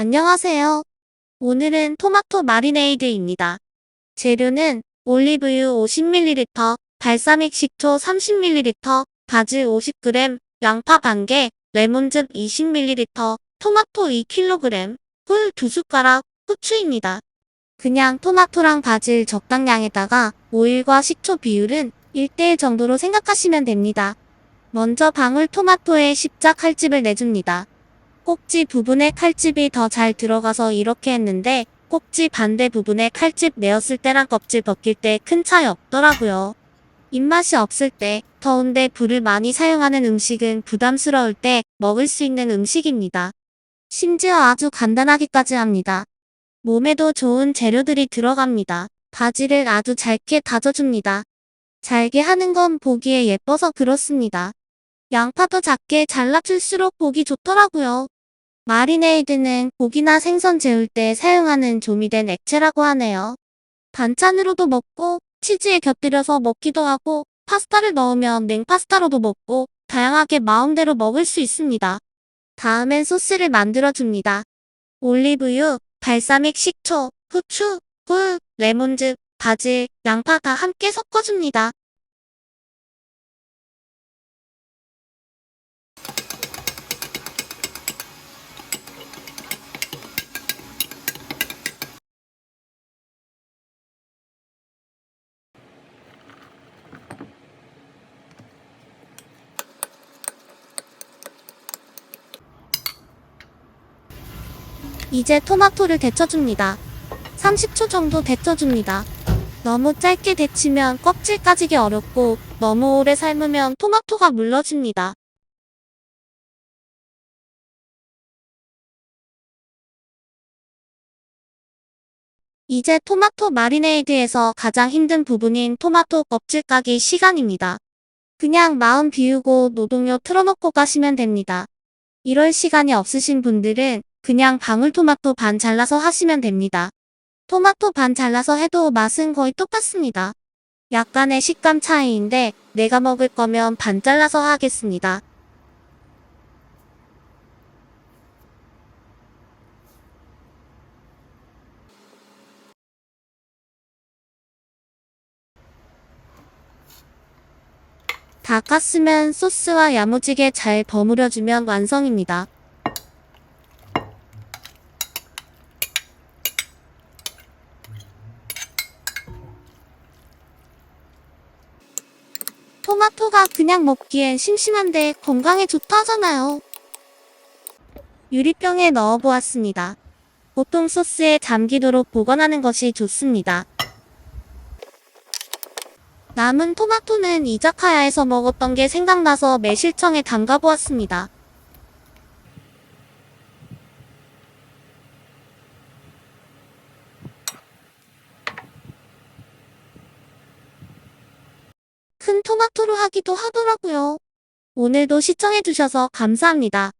안녕하세요. 오늘은 토마토 마리네이드입니다. 재료는 올리브유 50ml, 발사믹 식초 30ml, 바질 50g, 양파 반개, 레몬즙 20ml, 토마토 2kg, 꿀 2숟가락, 후추입니다. 그냥 토마토랑 바질 적당량에다가 오일과 식초 비율은 1대1 정도로 생각하시면 됩니다. 먼저 방울토마토에 십자 칼집을 내줍니다. 꼭지 부분에 칼집이 더 잘 들어가서 이렇게 했는데 꼭지 반대 부분에 칼집 내었을 때랑 껍질 벗길 때 큰 차이 없더라고요. 입맛이 없을 때, 더운데 불을 많이 사용하는 음식은 부담스러울 때 먹을 수 있는 음식입니다. 심지어 아주 간단하기까지 합니다. 몸에도 좋은 재료들이 들어갑니다. 바지를 아주 잘게 다져줍니다. 잘게 하는 건 보기에 예뻐서 그렇습니다. 양파도 작게 잘라줄수록 보기 좋더라고요. 마리네이드는 고기나 생선 재울 때 사용하는 조미된 액체라고 하네요. 반찬으로도 먹고 치즈에 곁들여서 먹기도 하고 파스타를 넣으면 냉파스타로도 먹고 다양하게 마음대로 먹을 수 있습니다. 다음엔 소스를 만들어줍니다. 올리브유, 발사믹 식초, 후추, 꿀, 레몬즙, 바질, 양파 다 함께 섞어줍니다. 이제 토마토를 데쳐줍니다. 30초 정도 데쳐줍니다. 너무 짧게 데치면 껍질 까지기 어렵고 너무 오래 삶으면 토마토가 물러집니다. 이제 토마토 마리네이드에서 가장 힘든 부분인 토마토 껍질 까기 시간입니다. 그냥 마음 비우고 노동요 틀어놓고 가시면 됩니다. 이럴 시간이 없으신 분들은 그냥 방울토마토 반 잘라서 하시면 됩니다. 토마토 반 잘라서 해도 맛은 거의 똑같습니다. 약간의 식감 차이인데 내가 먹을 거면 반 잘라서 하겠습니다. 다 깠으면 소스와 야무지게 잘 버무려주면 완성입니다. 토마토가 그냥 먹기엔 심심한데 건강에 좋다잖아요. 유리병에 넣어보았습니다. 보통 소스에 잠기도록 보관하는 것이 좋습니다. 남은 토마토는 이자카야에서 먹었던 게 생각나서 매실청에 담가보았습니다. 큰 토마토로 하기도 하더라고요. 오늘도 시청해주셔서 감사합니다.